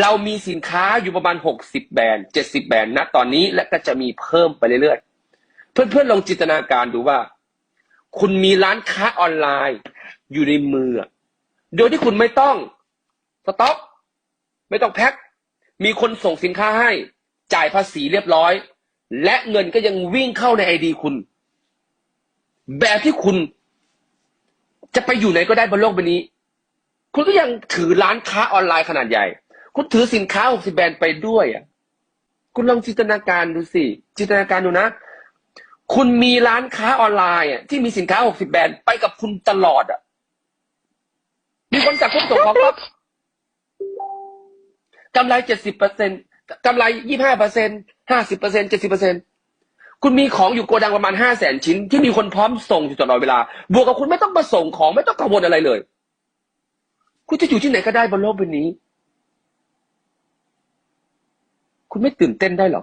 เรามีสินค้าอยู่ประมาณหกสิบแบรนด์เจ็ดสิบแบรนด์ณตอนนี้และก็จะมีเพิ่มไปเรื่อยๆ เพื่อนๆลองจินตนาการดูว่า คุณมีร้านค้าออนไลน์อยู่ในมือ โดยที่คุณไม่ต้องสต็อกไม่ต้องแพ็ค มีคนส่งสินค้าให้ จ่ายภาษีเรียบร้อย และเงินก็ยังวิ่งเข้าในไอดีคุณ แบบที่คุณจะไปอยู่ไหนก็ได้บนโลกใบนี้ คุณก็ยังถือร้านค้าออนไลน์ขนาดใหญ่ คุณถือสินค้า60แบรนด์ไปด้วยอะคุณลองจินตนาการดูสิ จินตนาการดูนะ คุณมีร้านค้าออนไลน์อะที่มีสินค้า60แบรนด์ไปกับคุณตลอดอะมีคนสั่งปุ๊บส่งของปั๊บกำไร70เปอร์เซ็นกำไร25เปอร์เซ็น50เปอร์เซ็น70เปอร์เซ็นคุณมีของอยู่โกดังประมาณ5แสนชิ้น ที่มีคนพร้อมส่งอยู่ตลอดเวลา บวกกับคุณไม่ต้องมาส่งของไม่ต้องกังวลอะไรเลย คุณจะอยู่ที่ไหนก็ได้บนโลกใบนี้ คุณไม่ตื่นเต้นได้หรอ